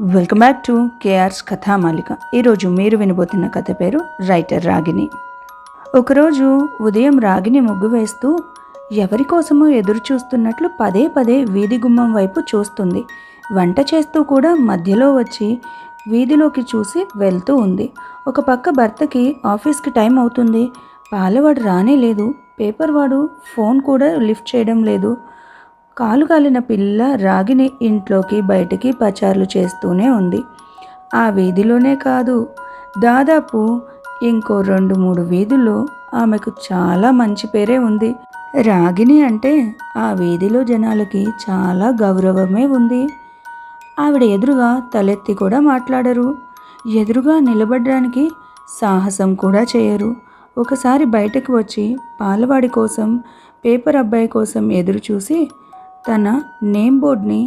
Welcome back to KR's Kathamalika ఈరోజు మీరు వినబోతున్న కథ పేరు రైటర్ రాగిని ఒకరోజు ఉదయం రాగిని ముగ్గు వేస్తూ ఎవరి కోసమో ఎదురు చూస్తున్నట్లు పదే పదే వీధి గుమ్మం వైపు చూస్తుంది. వంట చేస్తూ కూడా మధ్యలో వచ్చి వీధిలోకి చూసి వెళ్తూ ఉంది. ఒక పక్క భర్తకి ఆఫీస్కి టైం అవుతుంది. పాలవాడు రానే లేదు. పేపర్ వాడు ఫోన్ కూడా లిఫ్ట్ చేయడం లేదు. కాలుగాలిన పిల్ల రాగిని ఇంట్లోకి బయటికి పచార్లు చేస్తూనే ఉంది. ఆ వీధిలోనే కాదు దాదాపు ఇంకో రెండు మూడు వీధుల్లో ఆమెకు చాలా మంచి పేరే ఉంది. రాగిణి అంటే ఆ వీధిలో జనాలకి చాలా గౌరవమే ఉంది. ఆవిడ ఎదురుగా తలెత్తి కూడా మాట్లాడరు. ఎదురుగా నిలబడడానికి సాహసం కూడా చేయరు. ఒకసారి బయటకు వచ్చి పాలవాడి కోసం పేపర్ అబ్బాయి కోసం ఎదురు చూసి తన నేమ్ బోర్డ్ని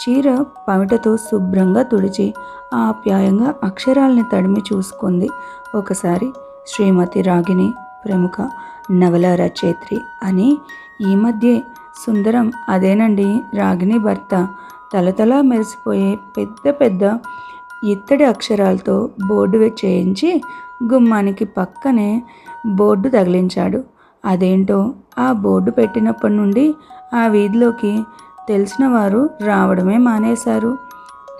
చీర పమిటతో శుభ్రంగా తుడిచి ఆప్యాయంగా అక్షరాల్ని తడిమి చూసుకుంది. ఒకసారి శ్రీమతి రాగిణి ప్రముఖ నవల రచయిత్రి అని ఈ మధ్య సుందరం అదేనండి రాగిణి భర్త తలతలా మెరిసిపోయే పెద్ద పెద్ద ఇత్తడి అక్షరాలతో బోర్డు చేయించి గుమ్మానికి పక్కనే బోర్డు తగిలించాడు. అదేంటో ఆ బోర్డు పెట్టినప్పటి నుండి ఆ వీధిలోకి తెలిసిన వారు రావడమే మానేశారు.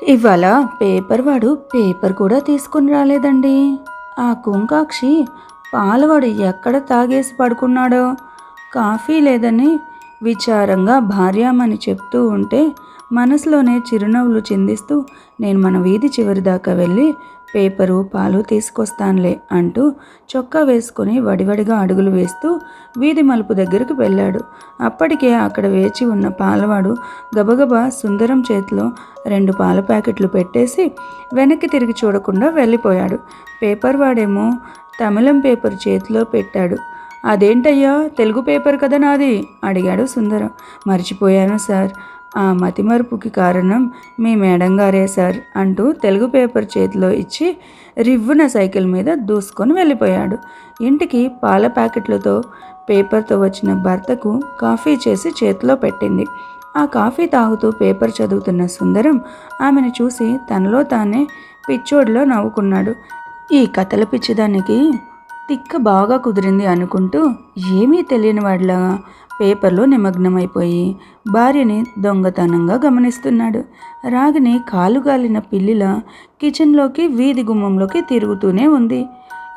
ఇవాళ పేపర్ వాడు పేపర్ కూడా తీసుకుని రాలేదండి. ఆ కుంకాక్షి పాలవాడు ఎక్కడ తాగేసి పడుకున్నాడో? కాఫీ లేదని విచారంగా భార్యామని చెప్తూ ఉంటే మనసులోనే చిరునవ్వులు చిందిస్తూ నేను మన వీధి చివరి దాకా వెళ్ళి పేపరు పాలు తీసుకొస్తానులే అంటూ చొక్కా వేసుకొని వడివడిగా అడుగులు వేస్తూ వీధి మలుపు దగ్గరకు వెళ్ళాడు. అప్పటికే అక్కడ వేచి ఉన్న పాలవాడు గబగబా సుందరం చేతిలో రెండు పాల ప్యాకెట్లు పెట్టేసి వెనక్కి తిరిగి చూడకుండా వెళ్ళిపోయాడు. పేపర్ వాడేమో తమిళం పేపర్ చేతిలో పెట్టాడు. అదేంటయ్యా తెలుగు పేపర్ కదా నాది? అడిగాడు సుందరం. మర్చిపోయాను సార్. ఆ మతిమరుపుకి కారణం మీ మేడం గారే సార్ అంటూ తెలుగు పేపర్ చేతిలో ఇచ్చి రివ్వున సైకిల్ మీద దూసుకొని వెళ్ళిపోయాడు. ఇంటికి పాల ప్యాకెట్లతో పేపర్తో వచ్చిన భర్తకు కాఫీ చేసి చేతిలో పెట్టింది. ఆ కాఫీ తాగుతూ పేపర్ చదువుతున్న సుందరం ఆమెను చూసి తనలో తానే పిచ్చోడిలో నవ్వుకున్నాడు. ఈ కథల పిచ్చిదానికి తిక్క బాగా కుదిరింది అనుకుంటూ ఏమీ తెలియని వాడిలా పేపర్లో నిమగ్నమైపోయి భార్యని దొంగతనంగా గమనిస్తున్నాడు. రాగిని కాలుగాలిన పిల్లిలా కిచెన్లోకి వీధి గుమ్మంలోకి తిరుగుతూనే ఉంది.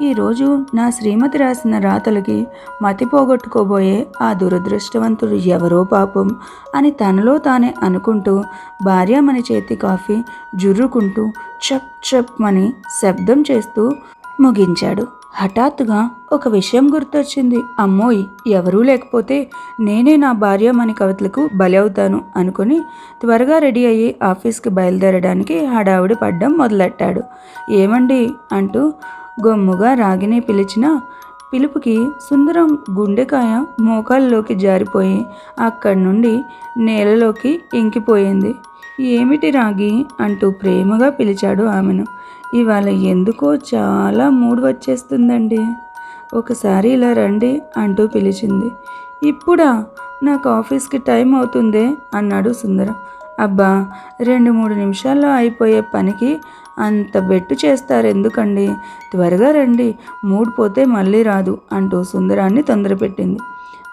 ఈరోజు నా శ్రీమతి రాసిన రాతలకి మతి పోగొట్టుకోబోయే ఆ దురదృష్టవంతుడు ఎవరో పాపం అని తనలో తానే అనుకుంటూ భార్యామణి చేతి కాఫీ జుర్రుకుంటూ చప్ చప్ అని శబ్దం చేస్తూ ముగించాడు. హఠాత్తుగా ఒక విషయం గుర్తొచ్చింది. అమ్మోయ్ ఎవరూ లేకపోతే నేనే నా భార్యమణి కవితలకు బలి అవుతాను అనుకుని త్వరగా రెడీ అయ్యి ఆఫీస్కి బయలుదేరడానికి హడావుడి పడ్డం మొదలెట్టాడు. ఏమండి? అంటూ గొమ్ముగా రాగిని పిలిచిన పిలుపుకి సుందరం గుండెకాయ మోకాల్లోకి జారిపోయి అక్కడి నుండి నేలలోకి ఇంకిపోయింది. ఏమిటి రాగి? అంటూ ప్రేమగా పిలిచాడు ఆమెను. ఇవాళ ఎందుకో చాలా మూడ్ వచ్చేస్తుందండి. ఒకసారి ఇలా రండి అంటూ పిలిచింది. ఇప్పుడా? నాకు ఆఫీస్కి టైం అవుతుందే? అన్నాడు సుందరం. అబ్బా రెండు మూడు నిమిషాల్లో అయిపోయే పనికి అంత బెట్టు చేస్తారు ఎందుకండి త్వరగా రండి మూడు పోతే మళ్ళీ రాదు అంటూ సుందరాన్ని తొందరపెట్టింది.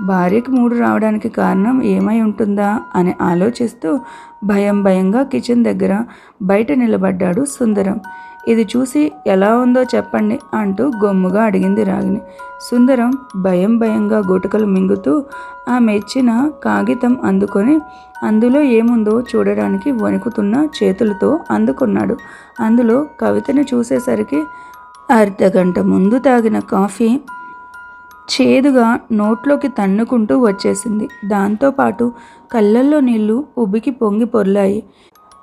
భార్యకి మూడు రావడానికి కారణం ఏమై ఉంటుందా అని ఆలోచిస్తూ భయం భయంగా కిచెన్ దగ్గర బయట నిలబడ్డాడు సుందరం. ఇది చూసి ఎలా ఉందో చెప్పండి అంటూ గొమ్ముగా అడిగింది రాగిని సుందరం భయం భయంగా గుటకలు మింగుతూ ఆమె ఇచ్చిన కాగితం అందుకొని అందులో ఏముందో చూడడానికి వణుకుతున్న చేతులతో అందుకున్నాడు. అందులో కవితను చూసేసరికి అర్ధగంట ముందు తాగిన కాఫీ చేదుగా నోట్లోకి తన్నుకుంటూ వచ్చేసింది. దాంతోపాటు కళ్ళల్లో నీళ్ళు ఉబికి పొంగి పొర్లాయి.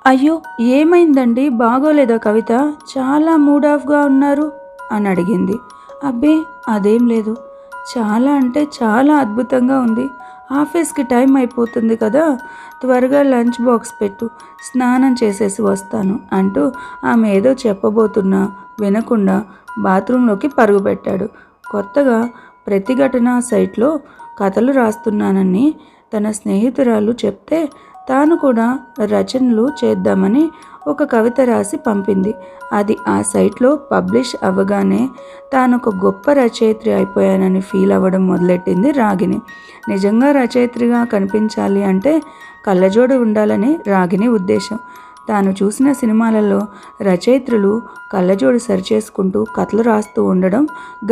అయ్యో ఏమైందండి? బాగోలేదా కవిత? చాలా మూడ్ ఆఫ్గా ఉన్నారు? అని అడిగింది. అబ్బే అదేం లేదు. చాలా అంటే చాలా అద్భుతంగా ఉంది. ఆఫీస్కి టైం అయిపోతుంది కదా? త్వరగా లంచ్ బాక్స్ పెట్టు. స్నానం చేసేసి వస్తాను అంటూ ఆమె ఏదో చెప్పబోతున్నా వినకుండా బాత్రూంలోకి పరుగుపెట్టాడు కొత్తగా ప్రతిఘటన సైట్లో కథలు రాస్తున్నానని తన స్నేహితురాలు చెప్తే తాను కూడా రచనలు చేద్దామని ఒక కవిత రాసి పంపింది. అది ఆ సైట్లో పబ్లిష్ అవ్వగానే తాను ఒక గొప్ప రచయిత్రి అయిపోయానని ఫీల్ అవ్వడం మొదలెట్టింది రాగిని నిజంగా రచయిత్రిగా కనిపించాలి అంటే కళ్ళజోడు ఉండాలని రాగిని ఉద్దేశం. తాను చూసిన సినిమాలలో రచయిత్రులు కళ్ళజోడు సరిచేసుకుంటూ కథలు రాస్తూ ఉండడం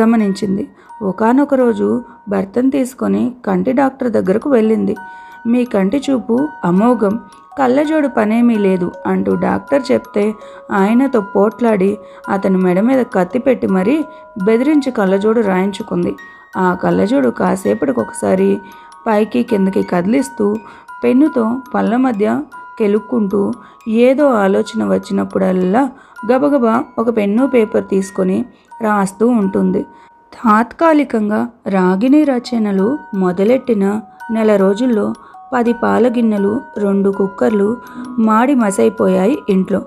గమనించింది. ఒకనొక రోజు భర్తను తీసుకొని కంటి డాక్టర్ దగ్గరకు వెళ్ళింది. మీ కంటి చూపు అమోఘం. కళ్ళజోడు పనేమీ లేదు అంటూ డాక్టర్ చెప్తే ఆయనతో పోట్లాడి అతని మెడ మీద కత్తి పెట్టి మరీ బెదిరించి కళ్ళజోడు రాయించుకుంది. ఆ కళ్ళజోడు కాసేపటికి ఒకసారి పైకి కిందకి కదిలిస్తూ పెన్నుతో పళ్ళ మధ్య కెలుక్కుంటూ ఏదో ఆలోచన వచ్చినప్పుడల్లా గబగబా ఒక పెన్ను పేపర్ తీసుకొని రాస్తూ ఉంటుంది. తాత్కాలికంగా రాగిణి రచనలు మొదలెట్టిన నెల రోజుల్లో పది పాల గిన్నెలు రెండు కుక్కర్లు మాడి మసైపోయాయి ఇంట్లో.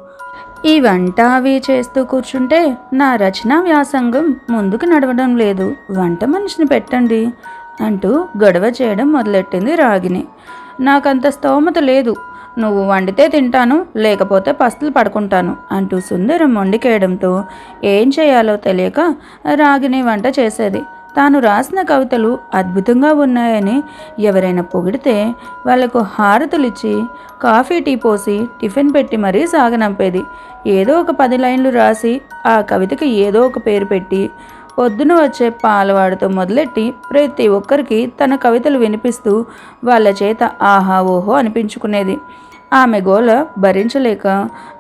ఈ వంట అవి చేస్తూ కూర్చుంటే నా రచనా వ్యాసంగం ముందుకు నడవడం లేదు. వంట మనిషిని పెట్టండి అంటూ గొడవ చేయడం మొదలెట్టింది రాగిని నాకంత స్తోమత లేదు. నువ్వు వండితే తింటాను లేకపోతే పస్తులు పడుకుంటాను అంటూ సుందరం వండికేయడంతో ఏం చేయాలో తెలియక రాగిని వంట చేసేది. తాను రాసిన కవితలు అద్భుతంగా ఉన్నాయని ఎవరైనా పొగిడితే వాళ్ళకు హారతులిచ్చి కాఫీ టీ పోసి టిఫిన్ పెట్టి మరీ సాగనంపేది. ఏదో ఒక పది లైన్లు రాసి ఆ కవితకి ఏదో ఒక పేరు పెట్టి పొద్దున వచ్చే పాలవాడితో మొదలెట్టి ప్రతి ఒక్కరికి తన కవితలు వినిపిస్తూ వాళ్ళ చేత ఆహా ఓహో అనిపించుకునేది. ఆమె గోల భరించలేక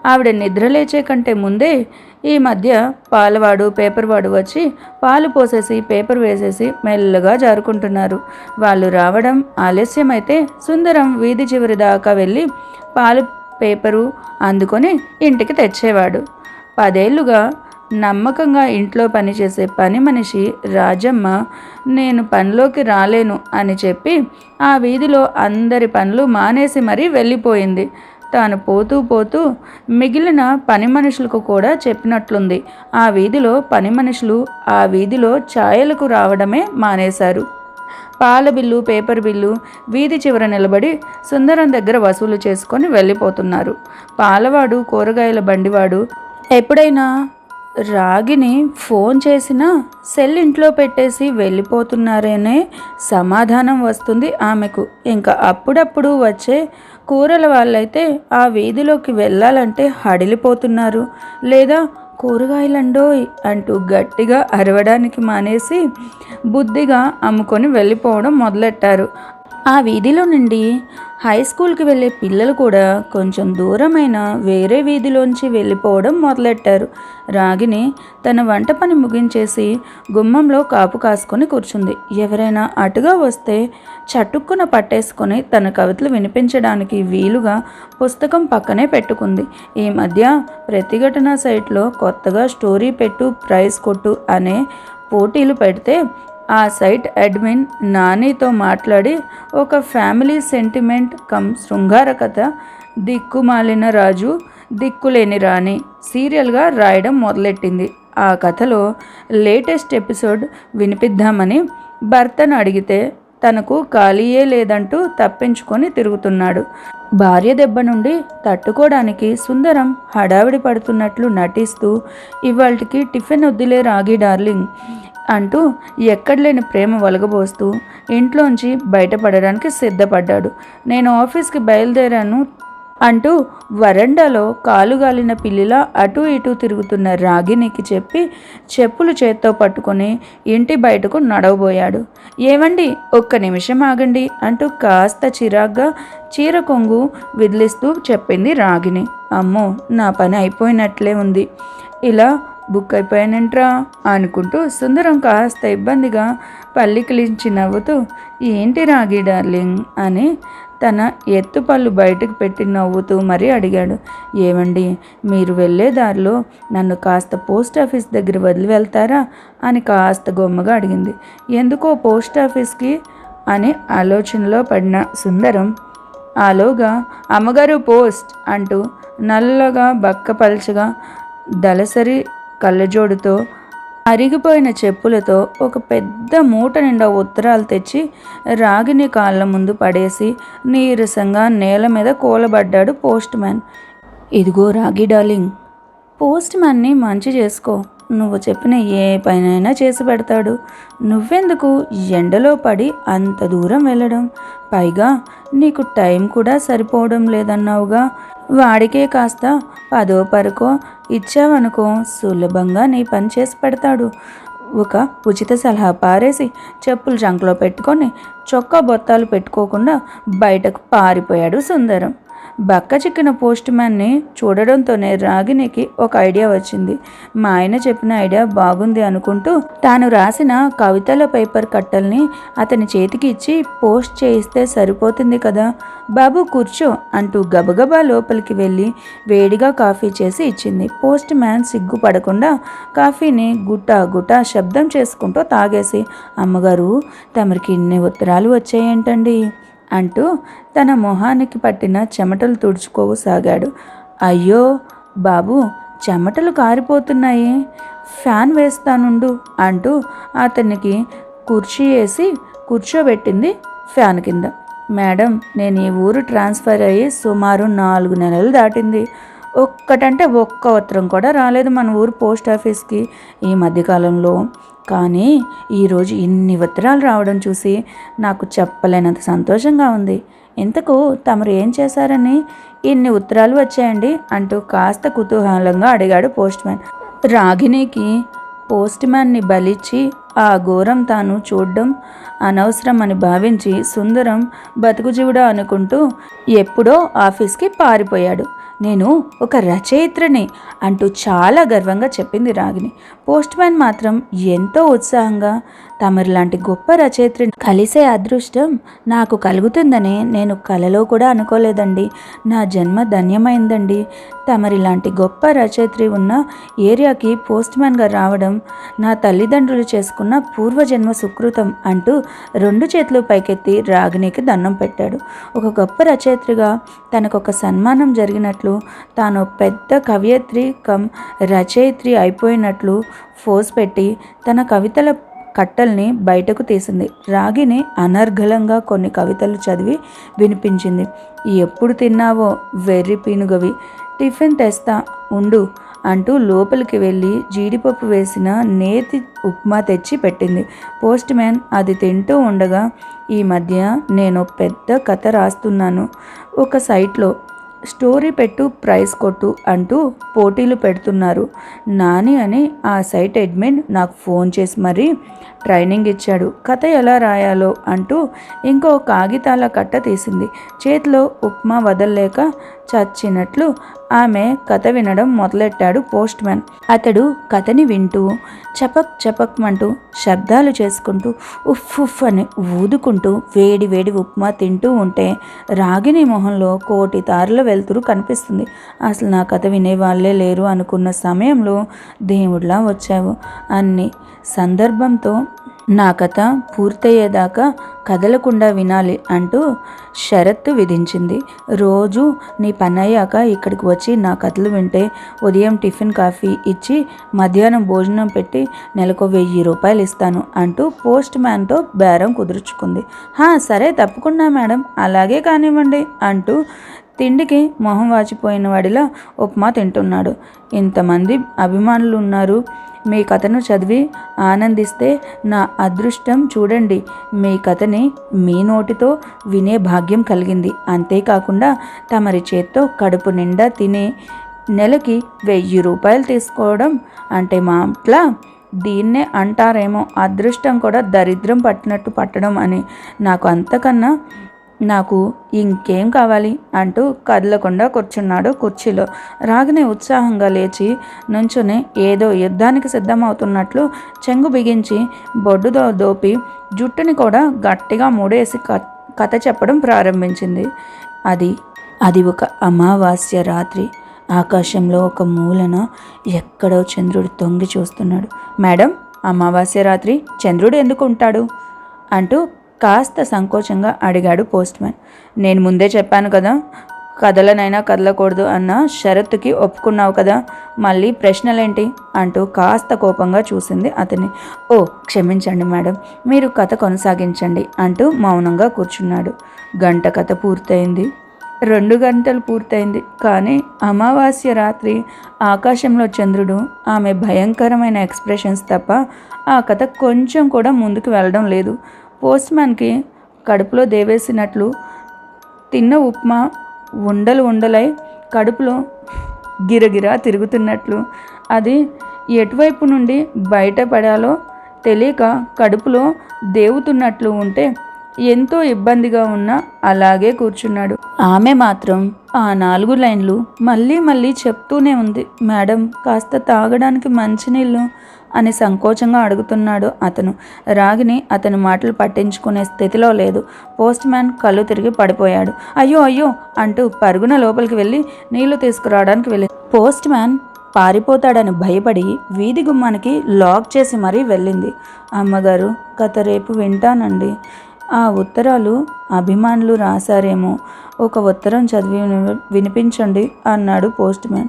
ఆవిడ నిద్ర లేచే కంటే ముందే ఈ మధ్య పాలవాడు పేపర్వాడు వచ్చి పాలు పోసేసి పేపర్ వేసేసి మెల్లగా జారుకుంటున్నారు. వాళ్ళు రావడం ఆలస్యమైతే సుందరం వీధి చివరి దాకా వెళ్ళి పాలు పేపరు అందుకొని ఇంటికి తెచ్చేవాడు. పదేళ్ళుగా నమ్మకంగా ఇంట్లో పనిచేసే పని మనిషి రాజమ్మ నేను పనిలోకి రాలేను అని చెప్పి ఆ వీధిలో అందరి పనులు మానేసి మరీ వెళ్ళిపోయింది. తాను పోతూ పోతూ మిగిలిన పని మనుషులకు కూడా చెప్పినట్లుంది. ఆ వీధిలో పని మనుషులు ఆ వీధిలో ఛాయలకు రావడమే మానేశారు. పాల బిల్లు పేపర్ బిల్లు వీధి చివర నిలబడి సుందరం దగ్గర వసూలు చేసుకొని వెళ్ళిపోతున్నారు. పాలవాడు కూరగాయల బండివాడు ఎప్పుడైనా రాగిని ఫోన్ చేసినా సెల్ ఇంట్లో పెట్టేసి వెళ్ళిపోతున్నారనే సమాధానం వస్తుంది ఆమెకు. ఇంకా అప్పుడప్పుడు వచ్చే కూరల వాళ్ళైతే ఆ వీధిలోకి వెళ్ళాలంటే హడిలిపోతున్నారు. లేదా కూరగాయలండోయ్ అంటూ గట్టిగా అరవడానికి మానేసి బుద్ధిగా అమ్ముకొని వెళ్ళిపోవడం మొదలెట్టారు. ఆ వీధిలో నుండి హై స్కూల్కి వెళ్ళే పిల్లలు కూడా కొంచెం దూరమైన వేరే వీధిలోంచి వెళ్ళిపోవడం మొదలెట్టారు. రాగిని తన వంట పని ముగించేసి గుమ్మంలో కాపు కాసుకొని కూర్చుంది. ఎవరైనా అటుగా వస్తే చటుక్కున పట్టేసుకొని తన కవితలు వినిపించడానికి వీలుగా పుస్తకం పక్కనే పెట్టుకుంది. ఈ మధ్య ప్రతిఘటన సైట్లో కొత్తగా స్టోరీ పెట్టు ప్రైజ్ కొట్టు అనే పోటీలు పెడితే ఆ సైట్ అడ్మిన్ నానితో మాట్లాడి ఒక ఫ్యామిలీ సెంటిమెంట్ కమ్ శృంగార కథ దిక్కుమాలిన రాజు దిక్కులేని రాణి సీరియల్గా రాయడం మొదలెట్టింది. ఆ కథలో లేటెస్ట్ ఎపిసోడ్ వినిపిద్దామని భర్తను అడిగితే తనకు ఖాళీయే లేదంటూ తప్పించుకొని తిరుగుతున్నాడు. భార్య దెబ్బ నుండి తట్టుకోవడానికి సుందరం హడావిడి పడుతున్నట్లు నటిస్తూ ఇవాళకి టిఫిన్ వద్దులే రాగి డార్లింగ్. అంటూ ఎక్కడలేని ప్రేమ వలగబోస్తూ ఇంట్లోంచి బయటపడడానికి సిద్ధపడ్డాడు. నేను ఆఫీస్కి బయలుదేరాను అంటూ వరండాలో కాలుగాలిన పిల్లిలా అటూ ఇటూ తిరుగుతున్న రాగినికి చెప్పి చెప్పులు చేత్తో పట్టుకొని ఇంటి బయటకు నడవబోయాడు. ఏమండి ఒక్క నిమిషం ఆగండి అంటూ కాస్త చిరాగ్గా చీర కొంగు విదిలిస్తూ చెప్పింది రాగిని అమ్మో నా పని అయిపోయినట్లే ఉంది. ఇలా బుక్ అయిపోయానంట్రా అనుకుంటూ సుందరం కాస్త ఇబ్బందిగా పల్లికిలించి నవ్వుతూ ఏంటి రాగి డార్లింగ్? అని తన ఎత్తుపళ్ళు బయటకు పెట్టి నవ్వుతూ మరీ అడిగాడు. ఏమండి మీరు వెళ్ళే దారిలో నన్ను కాస్త పోస్ట్ ఆఫీస్ దగ్గర వదిలి వెళ్తారా? అని కాస్త గొమ్మగా అడిగింది. ఎందుకో పోస్ట్ ఆఫీస్కి? అని ఆలోచనలో పడిన సుందరం ఆలోగా అమ్మగారు పోస్ట్ అంటూ నల్లగా బక్కపల్చగా దళసరి కళ్ళజోడుతో అరిగిపోయిన చెప్పులతో ఒక పెద్ద మూట నిండా ఉత్తరాలు తెచ్చి రాగిని కాళ్ళ ముందు పడేసి నీరసంగా నేల మీద కూలబడ్డాడు పోస్ట్ మ్యాన్. ఇదిగో రాగి డార్లింగ్ పోస్ట్ మ్యాన్ని మంచి చేసుకో. నువ్వు చెప్పిన ఏ పనైనా చేసి పెడతాడు. నువ్వెందుకు ఎండలో పడి అంత దూరం వెళ్ళడం? పైగా నీకు టైం కూడా సరిపోవడం లేదన్నావుగా. వాడికే కాస్త పదో పరకో ఇచ్చావనుకో సులభంగా నీ పని చేసి పెడతాడు. ఒక ఉచిత సలహా పారేసి చెప్పులు జంకలో పెట్టుకొని చొక్కా బొత్తాలు పెట్టుకోకుండా బయటకు పారిపోయాడు సుందరం. బక్క చిక్కిన పోస్ట్ మ్యాన్ని చూడడంతోనే రాగినికి ఒక ఐడియా వచ్చింది. మా ఆయన చెప్పిన ఐడియా బాగుంది అనుకుంటూ తాను రాసిన కవితల పేపర్ కట్టల్ని అతని చేతికి ఇచ్చి పోస్ట్ చేయిస్తే సరిపోతుంది కదా? బాబు కూర్చో అంటూ గబగబా లోపలికి వెళ్ళి వేడిగా కాఫీ చేసి ఇచ్చింది. పోస్ట్ మ్యాన్ సిగ్గుపడకుండా కాఫీని గుట్ట గుట్ట శబ్దం చేసుకుంటూ తాగేసి అమ్మగారు తమరికి ఇన్ని ఉత్తరాలు వచ్చాయేంటండి? అంటూ తన మొహానికి పట్టిన చెమటలు తుడుచుకోసాగాడు. అయ్యో బాబు చెమటలు కారిపోతున్నాయి. ఫ్యాన్ వేస్తానుండు అంటూ అతనికి కుర్చీ వేసి కూర్చోబెట్టింది ఫ్యాన్ కింద. మేడం నేను ఈ ఊరు ట్రాన్స్ఫర్ అయ్యి సుమారు నాలుగు నెలలు దాటింది. ఒక్కటంటే ఒక్క ఉత్తరం కూడా రాలేదు మన ఊరు పోస్ట్ ఆఫీస్కి ఈ మధ్యకాలంలో. కానీ ఈరోజు ఇన్ని ఉత్తరాలు రావడం చూసి నాకు చెప్పలేనంత సంతోషంగా ఉంది. ఇంతకు తమరు ఏం చేశారని? ఇన్ని ఉత్తరాలు వచ్చాయండి అంటూ కాస్త కుతూహలంగా అడిగాడు పోస్ట్ మ్యాన్. రాగిణికి పోస్ట్ మ్యాన్ని బలిచ్చి ఆ ఘోరం తాను చూడడం అనవసరం అని భావించి సుందరం బతుకుజీవుడా అనుకుంటూ ఎప్పుడో ఆఫీస్కి పారిపోయాడు. నేను ఒక రచయిత్రని అంటూ చాలా గర్వంగా చెప్పింది రాగిని పోస్ట్ మ్యాన్ మాత్రం ఎంతో ఉత్సాహంగా తమరిలాంటి గొప్ప రచయిత్రిని కలిసే అదృష్టం నాకు కలుగుతుందని నేను కలలో కూడా అనుకోలేదండి. నా జన్మ ధన్యమైందండి. తమరిలాంటి గొప్ప రచయిత్రి ఉన్న ఏరియాకి పోస్ట్ మ్యాన్గా రావడం నా తల్లిదండ్రులు చేసుకున్న పూర్వజన్మ సుకృతం అంటూ రెండు చేతులు పైకెత్తి రాగినికి దండం పెట్టాడు. ఒక గొప్ప రచయిత్రిగా తనకొక సన్మానం జరిగినట్లు తాను పెద్ద కవయిత్రి కమ్ రచయిత్రి అయిపోయినట్లు ఫోజ్ పెట్టి తన కవితల కట్టల్ని బయటకు తీసింది. రాగిని అనర్ఘలంగా కొన్ని కవితలు చదివి వినిపించింది. ఎప్పుడు తిన్నావో వెర్రి పీనుగవి? టిఫిన్ తెస్తా ఉండు అంటూ లోపలికి వెళ్ళి జీడిపప్పు వేసిన నేతి ఉప్మా తెచ్చి పెట్టింది. పోస్ట్ మ్యాన్ అది తింటూ ఉండగా ఈ మధ్య నేను పెద్ద కథ రాస్తున్నాను. ఒక సైట్లో స్టోరీ పెట్టు ప్రైజ్ కొట్టు అంటూ పోటీలు పెడుతున్నారు. నాని అని ఆ సైట్ అడ్మిన్ నాకు ఫోన్ చేసి మరీ ట్రైనింగ్ ఇచ్చాడు. కథ ఎలా రాయాలో అంటూ ఇంకో కాగితాల కట్ట తీసింది. చేతిలో ఉప్మా వదల్లేక చచ్చినట్లు ఆమె కథ వినడం మొదలెట్టాడు పోస్ట్ మ్యాన్. అతడు కథని వింటూ చపక్ చపక్మంటూ శబ్దాలు చేసుకుంటూ ఉఫ్ ఉఫ్ అని ఊదుకుంటూ వేడి వేడి ఉప్మా తింటూ ఉంటే రాగిని మొహంలో కోటి తారల వెలుతురు కనిపిస్తుంది. అసలు నా కథ వినే వాళ్ళే లేరు అనుకున్న సమయంలో దేవుడిలా వచ్చావు అన్ని సందర్భంతో నా కథ పూర్తయ్యేదాకా కదలకుండా వినాలి అంటూ షరత్తు విధించింది. రోజు నీ పని అయ్యాక ఇక్కడికి వచ్చి నా కథలు వింటే ఉదయం టిఫిన్ కాఫీ ఇచ్చి మధ్యాహ్నం భోజనం పెట్టి నెలకు వెయ్యి రూపాయలు ఇస్తాను అంటూ పోస్ట్ మ్యాన్తో బేరం కుదుర్చుకుంది. హా సరే తప్పకుండా మేడం అలాగే కానివ్వండి అంటూ తిండికి మొహం వాచిపోయిన వాడిలా ఉప్మా తింటున్నాడు. ఇంతమంది అభిమానులు ఉన్నారు మీ కథను చదివి ఆనందిస్తే నా అదృష్టం చూడండి. మీ కథని మీ నోటితో వినే భాగ్యం కలిగింది. అంతేకాకుండా తమరి చేత్తో కడుపు నిండా తినే నెలకి వెయ్యి రూపాయలు తీసుకోవడం అంటే మాట్లా? దీన్నే అంటారేమో అదృష్టం కూడా దరిద్రం పట్టినట్టు పట్టడం అని. నాకు అంతకన్నా నాకు ఇంకేం కావాలి? అంటూ కదలకుండా కూర్చున్నాడు కుర్చీలో. రాగిని ఉత్సాహంగా లేచి నుంచుని ఏదో యుద్ధానికి సిద్ధమవుతున్నట్లు చెంగు బిగించి బొడ్డుతో దోపి జుట్టుని కూడా గట్టిగా మూడేసి కథ చెప్పడం ప్రారంభించింది. అది అది ఒక అమావాస్య రాత్రి. ఆకాశంలో ఒక మూలన ఎక్కడో చంద్రుడు తొంగి చూస్తున్నాడు. మేడం అమావాస్య రాత్రి చంద్రుడు ఎందుకు ఉంటాడు? అంటూ కాస్త సంకోచంగా అడిగాడు పోస్ట్మ్యాన్. నేను ముందే చెప్పాను కదా కదలనైనా కదలకూడదు అన్న షరతుకి ఒప్పుకున్నావు కదా మళ్ళీ ప్రశ్నలేంటి? అంటూ కాస్త కోపంగా చూసింది అతన్ని ఓ క్షమించండి మేడం మీరు కథ కొనసాగించండి అంటూ మౌనంగా కూర్చున్నాడు. గంట కథ పూర్తయింది. రెండు గంటలు పూర్తయింది. కానీ అమావాస్య రాత్రి ఆకాశంలో చంద్రుడు ఆమె భయంకరమైన ఎక్స్ప్రెషన్స్ తప్ప ఆ కథ కొంచెం కూడా ముందుకు వెళ్ళడం లేదు. పోస్ట్ మ్యాన్కి కడుపులో దేవేసినట్లు తిన్న ఉప్మా ఉండలు ఉండలై కడుపులో గిరగిరా తిరుగుతున్నట్లు. అది ఎటువైపు నుండి బయటపడాలో తెలియక కడుపులో దేవుతున్నట్లు ఉంటే ఎంతో ఇబ్బందిగా ఉన్నా అలాగే కూర్చున్నాడు. ఆమె మాత్రం ఆ నాలుగు లైన్లు మళ్ళీ మళ్ళీ చెప్తూనే ఉంది. మేడం కాస్త తాగడానికి మంచినీళ్ళు అని సంకోచంగా అడుగుతున్నాడు అతను. రాగిని అతని మాటలు పట్టించుకునే స్థితిలో లేదు. పోస్ట్ మ్యాన్ కళ్ళు తిరిగి పడిపోయాడు. అయ్యో అయ్యో అంటూ పరుగున లోపలికి వెళ్ళి నీళ్ళు తీసుకురావడానికి వెళ్ళి పోస్ట్ మ్యాన్ పారిపోతాడని భయపడి వీధి గుమ్మానికి లాక్ చేసి మరీ వెళ్ళింది. అమ్మగారు కథ రేపు వింటానండి. ఆ ఉత్తరాలు అభిమానులు రాశారేమో. ఒక ఉత్తరం చదివి విని- వినిపించండి అన్నాడు పోస్ట్ మ్యాన్.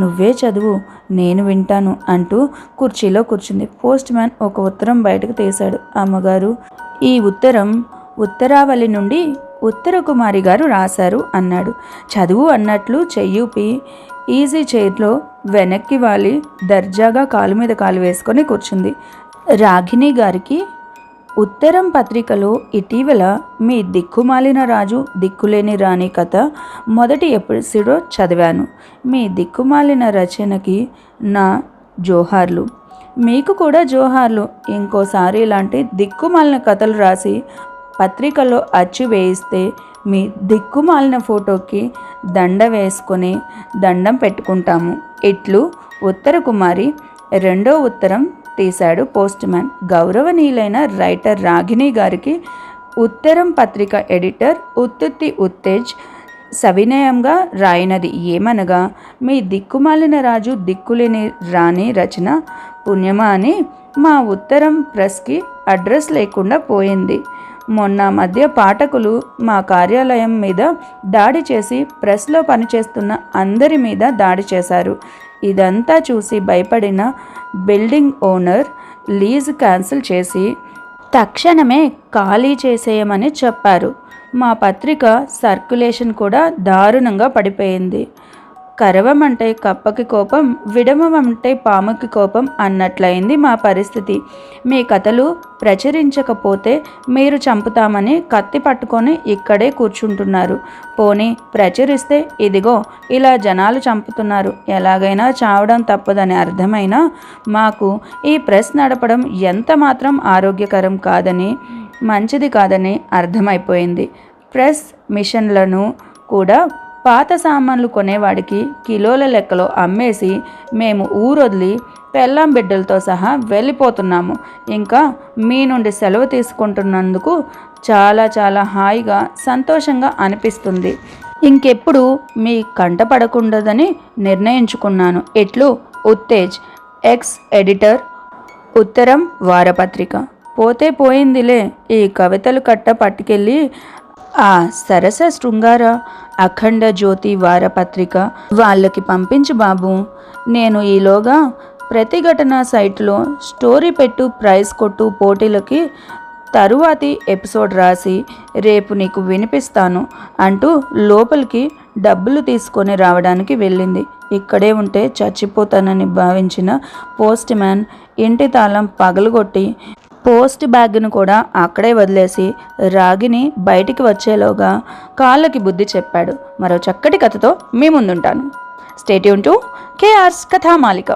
నువ్వే చదువు నేను వింటాను అంటూ కుర్చీలో కూర్చుంది. పోస్ట్ మ్యాన్ ఒక ఉత్తరం బయటకు తీశాడు. అమ్మగారు ఈ ఉత్తరం ఉత్తరావళి నుండి ఉత్తర కుమారి గారు రాశారు అన్నాడు. చదువు అన్నట్లు చెయ్యూపి ఈజీ చైర్లో వెనక్కి వాలి దర్జాగా కాలు మీద కాలు వేసుకొని కూర్చుంది. రాగిణి గారికి ఉత్తరం పత్రికలో ఇటీవల మీ దిక్కుమాలిన రాజు దిక్కులేని రాణి కథ మొదటి ఎపిసోడ్ చదివాను. మీ దిక్కుమాలిన రచనకి నా జోహార్లు. మీకు కూడా జోహార్లు. ఇంకోసారి ఇలాంటి దిక్కుమాలిన కథలు రాసి పత్రికలో అచ్చు వేయిస్తే మీ దిక్కుమాలిన ఫోటోకి దండ వేసుకొని దండం పెట్టుకుంటాము. ఇట్లు ఉత్తర కుమారి రెండో ఉత్తరం తీశాడు పోస్ట్ మ్యాన్. గౌరవనీయులైన రైటర్ రాగిణి గారికి ఉత్తరం పత్రిక ఎడిటర్ ఉత్తుత్తి ఉత్తేజ్ సవినయంగా రాయినది. ఏమనగా మీ దిక్కుమాలిన రాజు దిక్కులేని రాణి రచన పుణ్యమా అని మా ఉత్తరం ప్రెస్కి అడ్రస్ లేకుండా పోయింది. మొన్న మధ్య పాఠకులు మా కార్యాలయం మీద దాడి చేసి ప్రెస్లో పనిచేస్తున్న అందరి మీద దాడి చేశారు. ఇదంతా చూసి భయపడిన బిల్డింగ్ ఓనర్ లీజ్ క్యాన్సిల్ చేసి తక్షణమే ఖాళీ చేసేయమని చెప్పారు. మా పత్రిక సర్క్యులేషన్ కూడా దారుణంగా పడిపోయింది. కరవమంటే కప్పకి కోపం విడమమంటే పాముకి కోపం అన్నట్లయింది మా పరిస్థితి. మీ కథలు ప్రచురించకపోతే మీరు చంపుతామని కత్తి పట్టుకొని ఇక్కడే కూర్చుంటున్నారు. పోనీ ప్రచురిస్తే ఇదిగో ఇలా జనాలు చంపుతున్నారు. ఎలాగైనా చావడం తప్పదని అర్థమైనా మాకు ఈ ప్రెస్ నడపడం ఎంత మాత్రం ఆరోగ్యకరం కాదని మంచిది కాదని అర్థమైపోయింది. ప్రెస్ మిషన్లను కూడా పాత సామాన్లు కొనేవాడికి కిలోల లెక్కలో అమ్మేసి మేము ఊరొదిలి పెళ్ళాం బిడ్డలతో సహా వెళ్ళిపోతున్నాము. ఇంకా మీ నుండి సెలవు తీసుకుంటున్నందుకు చాలా చాలా హాయిగా సంతోషంగా అనిపిస్తుంది. ఇంకెప్పుడు మీ కంట పడకూడదని నిర్ణయించుకున్నాను. ఎట్లు? ఉత్తేజ్ ఎక్స్ ఎడిటర్ ఉత్తరం వారపత్రిక. పోతే పోయిందిలే ఈ కవితలు కట్ట పట్టుకెళ్ళి ఆ సరస శృంగార అఖండ జ్యోతి వారపత్రిక వాళ్ళకి పంపించు బాబు. నేను ఈలోగా ప్రతిఘటన సైట్లో స్టోరీ పెట్టు ప్రైజ్ కొట్టు పోటీలకి తరువాతి ఎపిసోడ్ రాసి రేపు నీకు వినిపిస్తాను అంటూ లోపలికి డబ్బులు తీసుకొని రావడానికి వెళ్ళింది. ఇక్కడే ఉంటే చచ్చిపోతానని భావించిన పోస్ట్ మ్యాన్ ఇంటి తాళం పగలగొట్టి పోస్ట్ బ్యాగ్ను కూడా అక్కడే వదిలేసి రాగిని బయటికి వచ్చేలోగా కాళ్ళకి బుద్ధి చెప్పాడు. మరో చక్కటి కథతో మీ ముందుంటాను. Stay tuned to KR's Kathamalika.